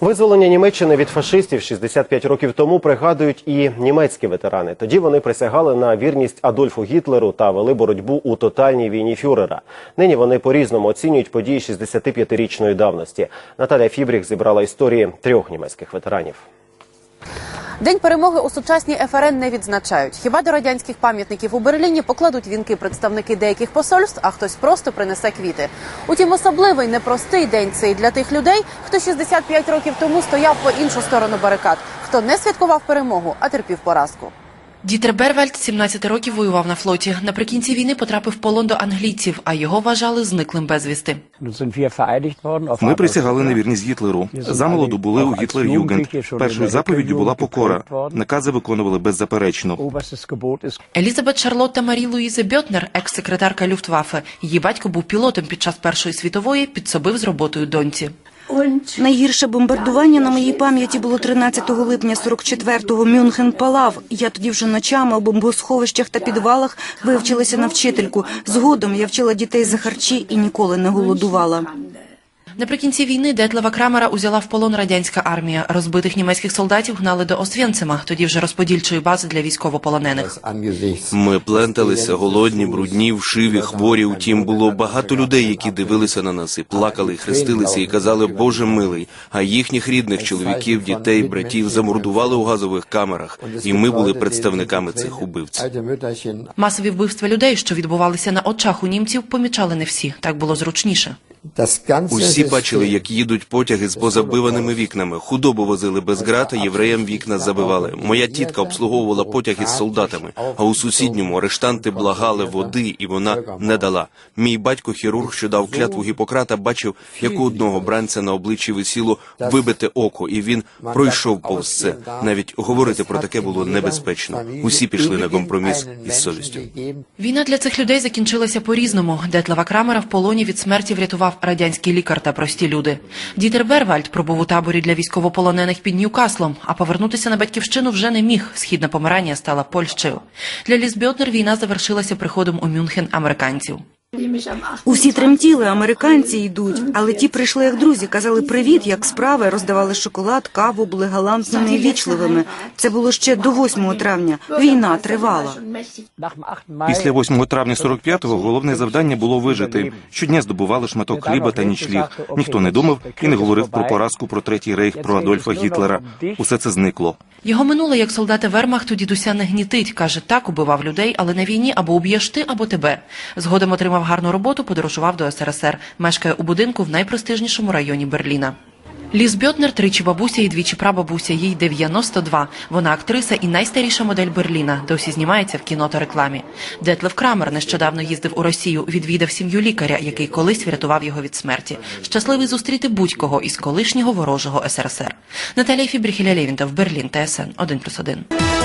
Визволення Німеччини від фашистів 65 років тому пригадують і німецькі ветерани. Тоді вони присягали на вірність Адольфу Гітлеру та вели боротьбу у тотальній війні фюрера. Нині вони по-різному оцінюють події 65-річної давності. Наталя Фібріх зібрала історії трьох німецьких ветеранів. День перемоги у сучасній ФРН не відзначають. Хіба до радянських пам'ятників у Берліні покладуть вінки представники деяких посольств, а хтось просто принесе квіти. Утім, особливий непростий день цей для тих людей, хто 65 років тому стояв по іншу сторону барикад, хто не святкував перемогу, а терпів поразку. Дітер Бервальд 17 років воював на флоті. Наприкінці війни потрапив в полон до англійців, а його вважали зниклим безвісти. Ми присягали на вірність Гітлеру. Замолоду були у Гітлер-Югенд. Першою заповіддю була покора. Накази виконували беззаперечно. Елізабет Шарлотта Марі Луїзе Бьотнер, екс-секретарка Люфтваффе. Її батько був пілотом під час Першої світової, підсобив з роботою доньці. Найгірше бомбардування на моїй пам'яті було 13 липня 44-го. Мюнхен палав. Я тоді вже ночами у бомбосховищах та підвалах вивчилася на вчительку. Згодом я вчила дітей за харчі і ніколи не голодувала. Наприкінці війни Детлева Крамера узяла в полон радянська армія. Розбитих німецьких солдатів гнали до Освєнцима, тоді вже розподільчої бази для військовополонених. Ми пленталися, голодні, брудні, вшиві, хворі. Утім, було багато людей, які дивилися на нас і плакали, і хрестилися, і казали Боже милий. А їхніх рідних чоловіків, дітей, братів замордували у газових камерах, і ми були представниками цих убивців. Масові вбивства людей, що відбувалися на очах у німців, помічали не всі. Так було зручніше. Усі бачили, як їдуть потяги з позабиваними вікнами. Худобу возили без грата, євреям вікна забивали. Моя тітка обслуговувала потяг із солдатами, а у сусідньому арештанти благали води, і вона не дала. Мій батько, хірург, що дав клятву Гіппократа, бачив, як у одного бранця на обличчі висіло вибите око, і він пройшов повз це. Навіть говорити про таке було небезпечно. Усі пішли на компроміс із совістю. Війна для цих людей закінчилася по-різному. Детлева Крамера в полоні від смерті врятував радянський лікар та прості люди. Дітер Бервальд пробув у таборі для військовополонених під Ньюкаслом, а повернутися на батьківщину вже не міг. Східна Померанія стала Польщею. Для Ліз Бьотнер війна завершилася приходом у Мюнхен американців. Усі тремтіли, американці йдуть, але ті прийшли як друзі, казали привіт, як справи, роздавали шоколад, каву, були галантними і вічливими. Це було ще до 8 травня. Війна тривала. Після 8 травня 45-го головне завдання було вижити. Щодня здобували шматок хліба та нічліг. Ніхто не думав і не говорив про поразку, про третій рейх, про Адольфа Гітлера. Усе це зникло. Його минуле як солдати Вермахту дідуся не гнітить. Каже, так убивав людей, але на війні або уб'єш ти, або тебе. Згодом отримав гарну роботу, подорожував до СРСР. Мешкає у будинку в найпрестижнішому районі Берліна. Ліз Бьотнер тричі бабуся і двічі прабабуся. Їй 92. Вона актриса і найстаріша модель Берліна. Досі знімається в кіно та рекламі. Детлев Крамер нещодавно їздив у Росію. Відвідав сім'ю лікаря, який колись врятував його від смерті. Щасливий зустріти будь-кого із колишнього ворожого СРСР. Наталія Фібріхіля Лєвінта в Берлін. ТСН 1+,1.